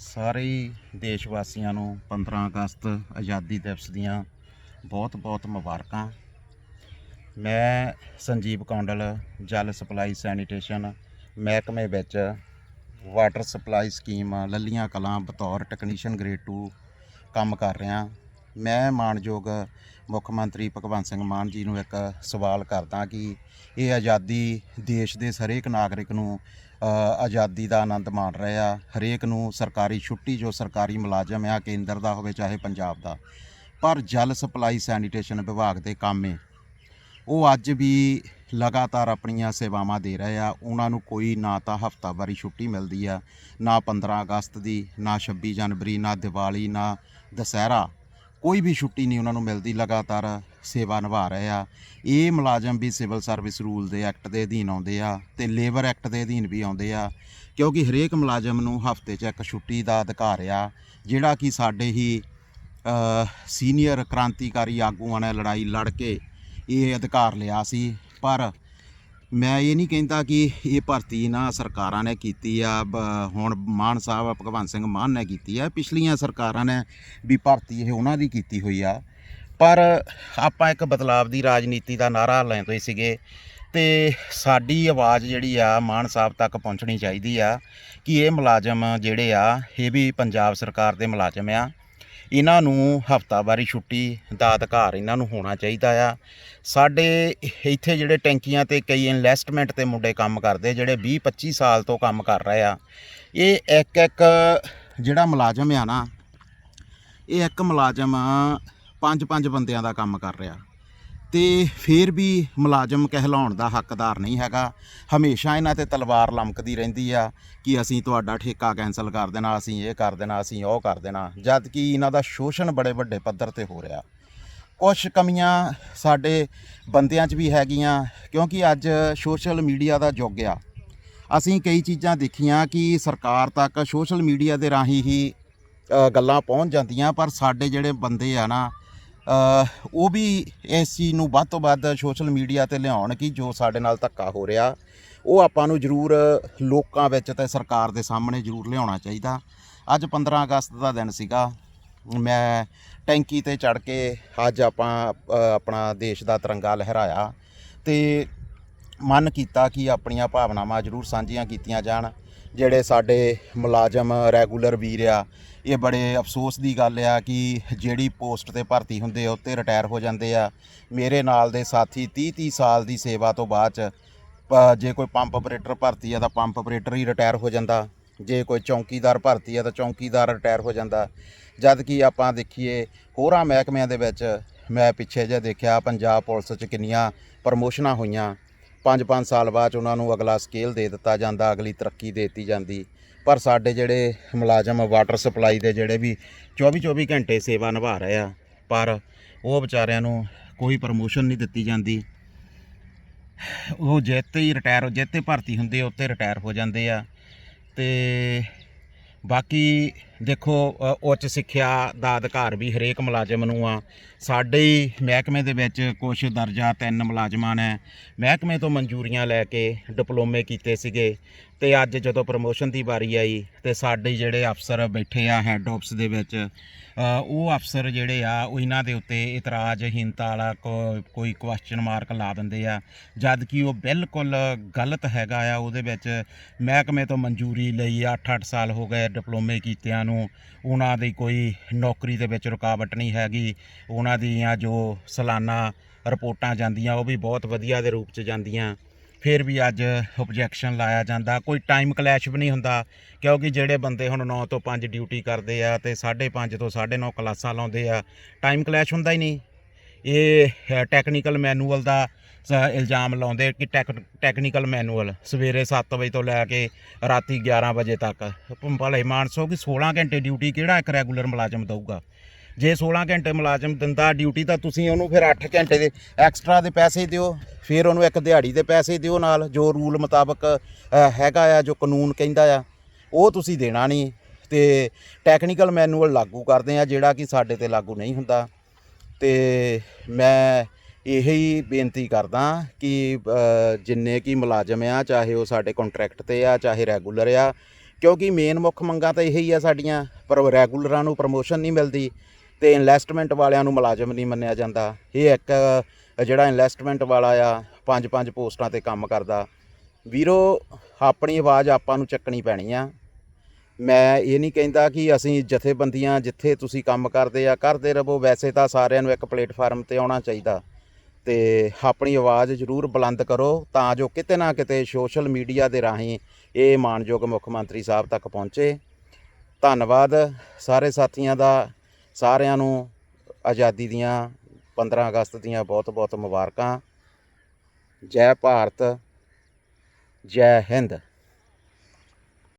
ਸਾਰੇ ਦੇਸ਼ ਵਾਸੀਆਂ ਨੂੰ 15 ਅਗਸਤ ਆਜ਼ਾਦੀ ਦਿਵਸ ਦੀਆਂ ਬਹੁਤ-ਬਹੁਤ ਮੁਬਾਰਕਾਂ। ਮੈਂ ਸੰਜੀਵ ਕੌਂਡਲ, ਜਲ ਸਪਲਾਈ ਸੈਨੀਟੇਸ਼ਨ ਮਹਿਕਮੇ ਵਿੱਚ water supply scheme Lalliyan Kalan ਬਤੌਰ ਟੈਕਨੀਸ਼ੀਅਨ ਗ੍ਰੇਡ 2 ਕੰਮ ਕਰ ਰਿਹਾ। ਮੈਂ ਮਾਨਯੋਗ ਮੁੱਖ ਮੰਤਰੀ ਭਗਵੰਤ ਸਿੰਘ ਮਾਨ ਜੀ ਨੂੰ ਇੱਕ ਸਵਾਲ ਕਰਦਾ ਕਿ ਇਹ ਆਜ਼ਾਦੀ ਦੇਸ਼ ਦੇ ਹਰੇਕ ਨਾਗਰਿਕ ਨੂੰ ਆਜ਼ਾਦੀ ਦਾ ਆਨੰਦ ਮਾਣ ਰਹੇ ਆ। ਹਰੇਕ ਨੂੰ ਸਰਕਾਰੀ ਛੁੱਟੀ ਜੋ ਸਰਕਾਰੀ ਮੁਲਾਜ਼ਮ ਆ, ਕੇਂਦਰ ਦਾ ਹੋਵੇ ਚਾਹੇ ਪੰਜਾਬ ਦਾ। ਪਰ ਜਲ ਸਪਲਾਈ ਸੈਨੀਟੇਸ਼ਨ ਵਿਭਾਗ ਦੇ ਕੰਮ ਏ। ਉਹ ਅੱਜ ਵੀ ਲਗਾਤਾਰ ਆਪਣੀਆਂ ਸੇਵਾਵਾਂ ਦੇ ਰਹੇ ਆ। ਉਹਨਾਂ ਨੂੰ ਕੋਈ ਨਾ ਤਾਂ ਹਫਤਾਵਾਰੀ ਛੁੱਟੀ ਮਿਲਦੀ ਆ, ਨਾ 15 ਅਗਸਤ ਦੀ, ਨਾ 26 ਜਨਵਰੀ, ਨਾ ਦੀਵਾਲੀ, ਨਾ ਦੁਸਹਿਰਾ। ਕੋਈ ਵੀ ਛੁੱਟੀ ਨਹੀਂ ਉਹਨਾਂ ਨੂੰ ਮਿਲਦੀ ਲਗਾਤਾਰ। ਸੇਵਾ ਨਿਭਾ ਰਹੇ ਆ। ਇਹ ਮੁਲਾਜ਼ਮ ਵੀ ਸਿਵਲ ਸਰਵਿਸ ਰੂਲ ਦੇ ਐਕਟ ਦੇ ਅਧੀਨ ਆਉਂਦੇ ਆ ਤੇ ਲੇਬਰ ਐਕਟ ਦੇ ਅਧੀਨ ਵੀ ਆਉਂਦੇ ਆ, ਕਿਉਂਕਿ ਹਰੇਕ ਮੁਲਾਜ਼ਮ ਨੂੰ ਹਫ਼ਤੇ 'ਚ ਇੱਕ ਛੁੱਟੀ ਦਾ ਅਧਿਕਾਰ ਆ, ਜਿਹੜਾ ਕਿ ਸਾਡੇ ਹੀ ਸੀਨੀਅਰ ਕ੍ਰਾਂਤੀਕਾਰੀ ਆਗੂਆਂ ਨੇ ਲੜਾਈ ਲੜ ਕੇ ਇਹ ਅਧਿਕਾਰ ਲਿਆ ਸੀ। ਪਰ ਮੈਂ ਇਹ ਨਹੀਂ ਕਹਿੰਦਾ ਕਿ ਇਹ ਭਰਤੀ ਨਾ ਸਰਕਾਰਾਂ ਨੇ ਕੀਤੀ ਆ, ਬ- ਹੁਣ ਮਾਨ ਸਾਹਿਬ ਭਗਵੰਤ ਸਿੰਘ ਮਾਨ ਨੇ ਕੀਤੀ ਆ। ਪਿਛਲੀਆਂ ਸਰਕਾਰਾਂ ਨੇ ਵੀ ਭਰਤੀ ਇਹ ਉਹਨਾਂ ਦੀ ਕੀਤੀ ਹੋਈ ਆ। ਪਰ ਆਪਾਂ ਇੱਕ ਬਦਲਾਵ ਦੀ ਰਾਜਨੀਤੀ ਦਾ ਨਾਰਾ ਲੈਂਦੇ ਸੀਗੇ ਤੇ ਸਾਡੀ ਆਵਾਜ਼ ਜਿਹੜੀ ਆ ਮਾਨ ਸਾਹਿਬ ਤੱਕ ਪਹੁੰਚਣੀ ਚਾਹੀਦੀ ਆ ਕਿ ਇਹ ਮੁਲਾਜ਼ਮ ਜਿਹੜੇ ਆ, ਇਹ ਵੀ ਪੰਜਾਬ ਸਰਕਾਰ ਦੇ ਮੁਲਾਜ਼ਮ ਆ। ਇਹਨਾਂ ਨੂੰ ਹਫਤਾਵਾਰੀ ਛੁੱਟੀ ਦਾ ਅਧਿਕਾਰ ਇਹਨਾਂ ਨੂੰ ਹੋਣਾ ਚਾਹੀਦਾ ਆ। ਸਾਡੇ ਇੱਥੇ ਜਿਹੜੇ ਟੈਂਕੀਆਂ ਤੇ ਕਈ ਇਨਵੈਸਟਮੈਂਟ ਤੇ ਮੁੰਡੇ ਕੰਮ ਕਰਦੇ, ਜਿਹੜੇ 20 25 ਸਾਲ ਤੋਂ ਕੰਮ ਕਰ ਰਹੇ ਆ। ਇਹ ਇੱਕ ਇੱਕ ਜਿਹੜਾ ਮੁਲਾਜ਼ਮ ਆ ਨਾ, ਇਹ ਇੱਕ ਮੁਲਾਜ਼ਮ ਪੰਜ ਪੰਜ ਬੰਦਿਆਂ ਦਾ ਕੰਮ ਕਰ ਰਿਹਾ। ਤੇ ਫਿਰ ਵੀ ਮੁਲਾਜ਼ਮ ਕਹਿਲਾਉਣ ਦਾ ਹੱਕਦਾਰ ਨਹੀਂ ਹੈਗਾ। ਹਮੇਸ਼ਾ ਇਹਨਾਂ ਤੇ ਤਲਵਾਰ ਲਮਕਦੀ ਰਹਿੰਦੀ ਆ ਕਿ ਅਸੀਂ ਤੁਹਾਡਾ ਠੇਕਾ ਕੈਨਸਲ ਕਰ ਦੇਣਾ, ਅਸੀਂ ਇਹ ਕਰ ਦੇਣਾ, ਅਸੀਂ ਉਹ ਕਰ ਦੇਣਾ। ਜਦ ਕਿ ਇਹਨਾਂ ਦਾ ਸ਼ੋਸ਼ਣ ਬੜੇ ਵੱਡੇ ਪੱਧਰ ਤੇ ਹੋ ਰਿਹਾ। ਕੁਝ ਕਮੀਆਂ ਸਾਡੇ ਬੰਦਿਆਂ 'ਚ ਵੀ ਹੈਗੀਆਂ, ਕਿਉਂਕਿ ਅੱਜ ਸੋਸ਼ਲ ਮੀਡੀਆ ਦਾ ਯੁੱਗ ਆ। ਅਸੀਂ ਕਈ ਚੀਜ਼ਾਂ ਦੇਖੀਆਂ ਕਿ ਸਰਕਾਰ ਤੱਕ ਸੋਸ਼ਲ ਮੀਡੀਆ ਦੇ ਰਾਹੀਂ ਹੀ ਗੱਲਾਂ ਪਹੁੰਚ ਜਾਂਦੀਆਂ, ਪਰ ਸਾਡੇ ਜਿਹੜੇ ਬੰਦੇ ਆ ਨਾ ਉਹ ਵੀ ਇਸ ਚੀਜ਼ ਨੂੰ ਵੱਧ ਤੋਂ ਵੱਧ ਸੋਸ਼ਲ ਮੀਡੀਆ ਤੇ ਲਿਆਉਣ ਕਿ ਜੋ ਸਾਡੇ ਨਾਲ ਧੱਕਾ ਹੋ ਰਿਹਾ। ਉਹ ਆਪਾਂ ਨੂੰ ਜ਼ਰੂਰ ਲੋਕਾਂ ਵਿੱਚ ਤੇ ਸਰਕਾਰ ਦੇ ਸਾਹਮਣੇ ਜ਼ਰੂਰ ਲਿਆਉਣਾ ਚਾਹੀਦਾ। ਅੱਜ 15 ਅਗਸਤ ਦਾ ਦਿਨ ਸੀਗਾ। ਮੈਂ ਟੈਂਕੀ ਤੇ ਚੜ ਕੇ ਅੱਜ ਆਪਾਂ ਆਪਣਾ ਦੇਸ਼ ਦਾ ਤਿਰੰਗਾ ਲਹਿਰਾਇਆ ਤੇ ਮਨ ਕੀਤਾ ਕਿ ਆਪਣੀਆਂ ਭਾਵਨਾਵਾਂ ਜ਼ਰੂਰ ਸਾਂਝੀਆਂ ਕੀਤੀਆਂ ਜਾਣ। ਜਿਹੜੇ ਸਾਡੇ ਮੁਲਾਜ਼ਮ ਰੈਗੂਲਰ ਵੀਰ ਆ, ਇਹ ਬੜੇ ਅਫਸੋਸ ਦੀ ਗੱਲ ਆ ਕਿ ਜਿਹੜੀ ਪੋਸਟ ਤੇ ਭਰਤੀ ਹੁੰਦੇ ਆ, ਉੱਤੇ ਰਿਟਾਇਰ ਹੋ ਜਾਂਦੇ ਆ। ਮੇਰੇ ਨਾਲ ਦੇ ਸਾਥੀ 30 30 ਸਾਲ ਦੀ ਸੇਵਾ ਤੋਂ ਬਾਅਦ ਚ ਪ- ਜੇ ਕੋਈ ਪੰਪ ਆਪਰੇਟਰ ਭਰਤੀ ਆ, ਤਾਂ ਪੰਪ ਆਪਰੇਟਰ ਹੀ ਰਿਟਾਇਰ ਹੋ ਜਾਂਦਾ। ਜੇ ਕੋਈ ਚੌਕੀਦਾਰ ਭਰਤੀ ਆ, ਤਾਂ ਚੌਕੀਦਾਰ ਰਿਟਾਇਰ ਹੋ ਜਾਂਦਾ। ਜਦ ਕਿ ਆਪਾਂ ਦੇਖੀਏ, ਹੋਰਾਂ ਮਹਿਕਮਿਆਂ ਦੇ ਵਿੱਚ ਮੈਂ ਪਿੱਛੇ ਜੇ ਦੇਖਿਆ, ਪੰਜਾਬ ਪੁਲਿਸ 'ਚ ਕਿੰਨੀਆਂ ਪ੍ਰਮੋਸ਼ਨਾਂ ਹੋਈਆਂ। 5-5 ਸਾਲ ਬਾਅਦ 'ਚ ਉਹਨਾਂ ਨੂੰ ਅਗਲਾ ਸਕੇਲ ਦੇ ਦਿੱਤਾ ਜਾਂਦਾ ਅਗਲੀ ਤਰੱਕੀ ਦੇ ਦਿੱਤੀ ਜਾਂਦੀ। ਪਰ ਸਾਡੇ ਜਿਹੜੇ ਮੁਲਾਜ਼ਮ ਵਾਟਰ ਸਪਲਾਈ ਦੇ ਜਿਹੜੇ ਵੀ 24-24 ਘੰਟੇ ਸੇਵਾ ਨਿਭਾ ਰਹੇ ਆ ਪਰ ਉਹ ਵਿਚਾਰਿਆਂ ਨੂੰ ਕੋਈ ਪ੍ਰਮੋਸ਼ਨ ਨਹੀਂ ਦਿੱਤੀ ਜਾਂਦੀ। ਉਹ ਜਿੱਤੇ ਹੀ ਰਿਟਾਇਰ ਜਿੱਤੇ ਭਰਤੀ ਹੁੰਦੇ ਆ, ਉੱਤੇ ਰਿਟਾਇਰ ਹੋ ਜਾਂਦੇ ਆ। ਤੇ ਬਾਕੀ ਦੇਖੋ ਉੱਚ ਸਿੱਖਿਆ ਦਾ ਅਧਿਕਾਰ ਵੀ ਹਰੇਕ ਮੁਲਾਜ਼ਮ ਨੂੰ ਆ। ਸਾਡੇ ਹੀ ਮਹਿਕਮੇ ਦੇ ਵਿੱਚ ਕੁਝ ਦਰਜਾ ਤਿੰਨ ਮੁਲਾਜ਼ਮਾਂ ਨੇ। ਮਹਿਕਮੇ ਤੋਂ ਮਨਜ਼ੂਰੀਆਂ ਲੈ ਕੇ ਡਿਪਲੋਮੇ ਕੀਤੇ ਸੀਗੇ ਤੇ ਅੱਜ ਜਦੋਂ ਪ੍ਰਮੋਸ਼ਨ ਦੀ ਵਾਰੀ ਆਈ ਤੇ ਸਾਡੇ ਜਿਹੜੇ ਅਫਸਰ ਬੈਠੇ ਆ ਹੈੱਡ ਆਫਿਸ ਦੇ ਵਿੱਚ ਉਹ ਅਫਸਰ ਜਿਹੜੇ ਆ, ਉਹ ਇਹਨਾਂ ਦੇ ਉੱਤੇ ਇਤਰਾਜ਼ਹੀਨਤਾ ਵਾਲਾ ਕੋ- ਕੋਈ ਕੁਐਸਚਨ ਮਾਰਕ ਲਾ ਦਿੰਦੇ ਆ। ਜਦ ਕਿ ਉਹ ਬਿਲਕੁਲ ਗਲਤ ਹੈਗਾ ਆ, ਉਹਦੇ ਵਿੱਚ ਮਹਿਕਮੇ ਤੋਂ ਮਨਜ਼ੂਰੀ ਲਈ 8-8 ਸਾਲ ਹੋ ਗਏ ਡਿਪਲੋਮੇ ਕੀਤਿਆਂ ਨੂੰ ਉਹਨਾਂ ਦੀ ਕੋਈ ਨੌਕਰੀ ਦੇ ਵਿੱਚ ਰੁਕਾਵਟ ਨਹੀਂ ਹੈਗੀ। ਉਹਨਾਂ ਦੀਆਂ ਜੋ ਸਾਲਾਨਾ ਰਿਪੋਰਟਾਂ ਜਾਂਦੀਆਂ, ਉਹ ਵੀ ਬਹੁਤ ਵਧੀਆ ਦੇ ਰੂਪ 'ਚ ਜਾਂਦੀਆਂ। ਫਿਰ ਵੀ ਅੱਜ ਆਬਜੈਕਸ਼ਨ ਲਾਇਆ ਜਾਂਦਾ। ਕੋਈ ਟਾਈਮ ਕਲੈਸ਼ ਵੀ ਨਹੀਂ ਹੁੰਦਾ, ਕਿਉਂਕਿ ਜਿਹੜੇ ਬੰਦੇ ਹੁਣ 9 ਤੋਂ 5 ਡਿਊਟੀ ਕਰਦੇ ਆ ਤੇ 5:30 ਤੋਂ 9:30 ਕਲਾਸਾਂ ਲਾਉਂਦੇ ਆ ਟਾਈਮ ਕਲੈਸ਼ ਹੁੰਦਾ ਹੀ ਨਹੀਂ। ਇਹ ਟੈਕਨੀਕਲ ਮੈਨੂਅਲ ਦਾ ਇਲਜ਼ਾਮ ਲਾਉਂਦੇ ਕਿ ਟੈਕਨੀਕਲ ਮੈਨੂਅਲ ਸਵੇਰੇ 7 ਵਜੇ ਤੋਂ ਲੈ ਕੇ ਰਾਤੀ 11 ਵਜੇ ਤੱਕ। ਭਲੇ ਮਾਨਸੋ ਕਿ 16 ਘੰਟੇ ਡਿਊਟੀ ਕਿਹੜਾ ਇੱਕ ਰੈਗੂਲਰ ਮੁਲਾਜ਼ਮ ਦਊਗਾ? ਜੇ 16 ਘੰਟੇ ਮੁਲਾਜ਼ਮ ਦਿੰਦਾ ਡਿਊਟੀ ਤਾਂ ਤੁਸੀਂ ਉਹਨੂੰ ਫਿਰ 8 ਘੰਟੇ ਦੇ ਐਕਸਟਰਾ ਦੇ ਪੈਸੇ ਦਿਓ, ਫਿਰ ਉਹਨੂੰ ਇੱਕ ਦਿਹਾੜੀ ਦੇ ਪੈਸੇ ਦਿਓ ਨਾਲ, ਜੋ ਰੂਲ ਮੁਤਾਬਕ ਹੈਗਾ ਆ, ਜੋ ਕਾਨੂੰਨ ਕਹਿੰਦਾ ਆ, ਉਹ ਤੁਸੀਂ ਦੇਣਾ ਨਹੀਂ। ਤੇ ਟੈਕਨੀਕਲ ਮੈਨੂਅਲ ਲਾਗੂ ਕਰਦੇ ਆ, ਜਿਹੜਾ ਕਿ ਸਾਡੇ ਤੇ ਲਾਗੂ ਨਹੀਂ ਹੁੰਦਾ। ਤੇ ਮੈਂ ਇਹੀ ਬੇਨਤੀ ਕਰਦਾ ਕਿ ਜਿੰਨੇ ਕੀ ਮੁਲਾਜ਼ਮ ਆ, ਚਾਹੇ ਉਹ ਸਾਡੇ ਕੰਟਰੈਕਟ ਤੇ ਆ, ਚਾਹੇ ਰੈਗੂਲਰ ਆ, ਕਿਉਂਕਿ ਮੇਨ ਮੁੱਖ ਮੰਗਾਂ ਤਾਂ ਇਹੀ ਆ ਸਾਡੀਆਂ, ਪਰ ਰੈਗੂਲਰਾਂ ਨੂੰ ਪ੍ਰਮੋਸ਼ਨ ਨਹੀਂ ਮਿਲਦੀ ਤੇ ਇਨਵੈਸਟਮੈਂਟ ਵਾਲਿਆਂ ਨੂੰ ਮੁਲਾਜ਼ਮ ਨਹੀਂ ਮੰਨਿਆ ਜਾਂਦਾ। ਇਹ ਇੱਕ, ਜਿਹੜਾ ਇਨਵੈਸਟਮੈਂਟ ਵਾਲਾ ਆ ਪੰਜ ਪੰਜ ਪੋਸਟਾਂ ਤੇ ਕੰਮ ਕਰਦਾ। ਵੀਰੋ, ਆਪਣੀ ਆਵਾਜ਼ ਆਪਾਂ ਨੂੰ ਚੱਕਣੀ ਪੈਣੀ ਆ। ਮੈਂ ਇਹ ਨਹੀਂ ਕਹਿੰਦਾ ਕਿ ਅਸੀਂ ਜਥੇਬੰਦੀਆਂ ਜਿੱਥੇ ਤੁਸੀਂ ਕੰਮ ਕਰਦੇ ਆ, ਕਰਦੇ ਰਹੋ, ਵੈਸੇ ਤਾਂ ਸਾਰਿਆਂ ਨੂੰ ਇੱਕ ਪਲੇਟਫਾਰਮ ਤੇ ਆਉਣਾ ਚਾਹੀਦਾ। ਤੇ ਆਪਣੀ ਆਵਾਜ਼ ਜ਼ਰੂਰ ਬੁਲੰਦ ਕਰੋ ਤਾਂ ਜੋ ਕਿਤੇ ਨਾ ਕਿਤੇ ਸੋਸ਼ਲ ਮੀਡੀਆ ਦੇ ਰਾਹੀਂ ਇਹ ਮਾਨਯੋਗ ਮੁੱਖ ਮੰਤਰੀ ਸਾਹਿਬ ਤੱਕ ਪਹੁੰਚੇ। ਧੰਨਵਾਦ ਸਾਰੇ ਸਾਥੀਆਂ ਦਾ, ਸਾਰਿਆਂ ਨੂੰ ਆਜ਼ਾਦੀ ਦੀਆਂ 15 ਅਗਸਤ ਦੀਆਂ ਬਹੁਤ-ਬਹੁਤ ਮੁਬਾਰਕਾਂ। ਜੈ ਭਾਰਤ, ਜੈ ਹਿੰਦ।